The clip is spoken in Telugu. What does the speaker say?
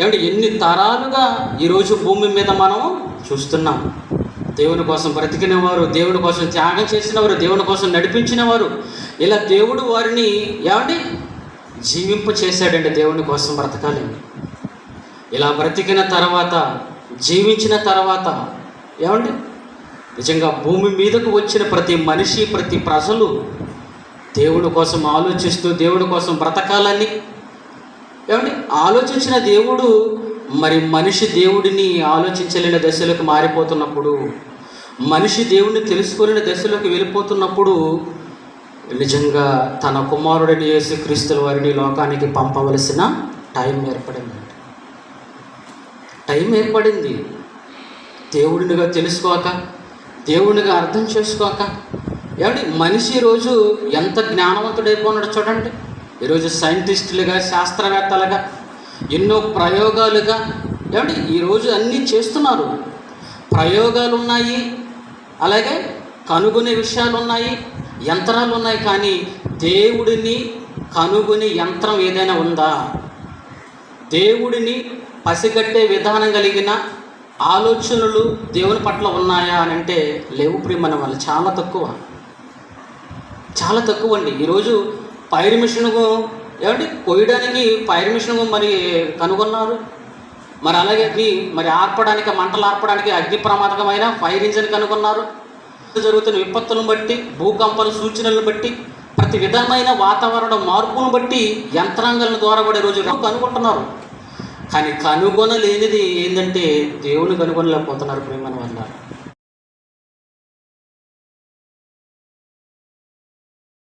ఏమంటే ఎన్ని తరాలుగా ఈరోజు భూమి మీద మనం చూస్తున్నాం? దేవుని కోసం బ్రతికిన వారు దేవుని కోసం త్యాగం చేసిన వారు దేవుని కోసం నడిపించిన వారు ఇలా దేవుడు వారిని ఏమండి? జీవింప చేశాడండి దేవుని కోసం బ్రతకాలండి ఇలా బ్రతికిన తర్వాత జీవించిన తర్వాత ఏమండి? నిజంగా భూమి మీదకు వచ్చిన ప్రతి మనిషి ప్రతి ప్రజలు దేవుడి కోసం ఆలోచిస్తూ దేవుడి కోసం బ్రతకాలని. ఏమండి? ఆలోచించిన దేవుడు మరి మనిషి దేవుడిని ఆలోచించలేని దశలోకి మారిపోతున్నప్పుడు మనిషి దేవుడిని తెలుసుకోలేని దశలోకి వెళ్ళిపోతున్నప్పుడు నిజంగా తన కుమారుడిని చేసి క్రీస్తుల వారిని లోకానికి పంపవలసిన టైం ఏర్పడింది. టైం ఏర్పడింది. దేవుడినిగా తెలుసుకోక దేవుడినిగా అర్థం చేసుకోక. ఏమండి? మనిషి రోజు ఎంత జ్ఞానవంతుడైపోన్నాడు చూడండి. ఈరోజు సైంటిస్టులుగా శాస్త్రవేత్తలుగా ఎన్నో ప్రయోగాలుగా ఏమంటే ఈరోజు అన్నీ చేస్తున్నారు. ప్రయోగాలు ఉన్నాయి అలాగే కనుగొనే విషయాలు ఉన్నాయి యంత్రాలు ఉన్నాయి కానీ దేవుడిని కనుగొనే యంత్రం ఏదైనా ఉందా? దేవుడిని పసిగట్టే విధానం కలిగిన ఆలోచనలు దేవుని పట్ల ఉన్నాయా అని అంటే లేవు ప్రియమన వాళ్ళు చాలా తక్కువ. చాలా తక్కువ అండి ఈరోజు పైరు మిషను ఏమంటే కొయ్యడానికి పైరు మిషన్కు మరి కనుగొన్నారు. మరి అలాగే అగ్ని మరి ఆర్పడానికి మంటలు ఆర్పడానికి అగ్ని ప్రమాదకమైన ఫైర్ ఇంజిన్ కనుగొన్నారు. జరుగుతున్న విపత్తులను బట్టి భూకంపాల సూచనలను బట్టి ప్రతి విధమైన వాతావరణ మార్పును బట్టి యంత్రాంగాల ద్వారా కూడా రోజు కనుగొంటున్నారు. కానీ కనుగొనలేనిది ఏంటంటే దేవుని కనుగొనలేకపోతున్నారు ప్రేమన వల్ల.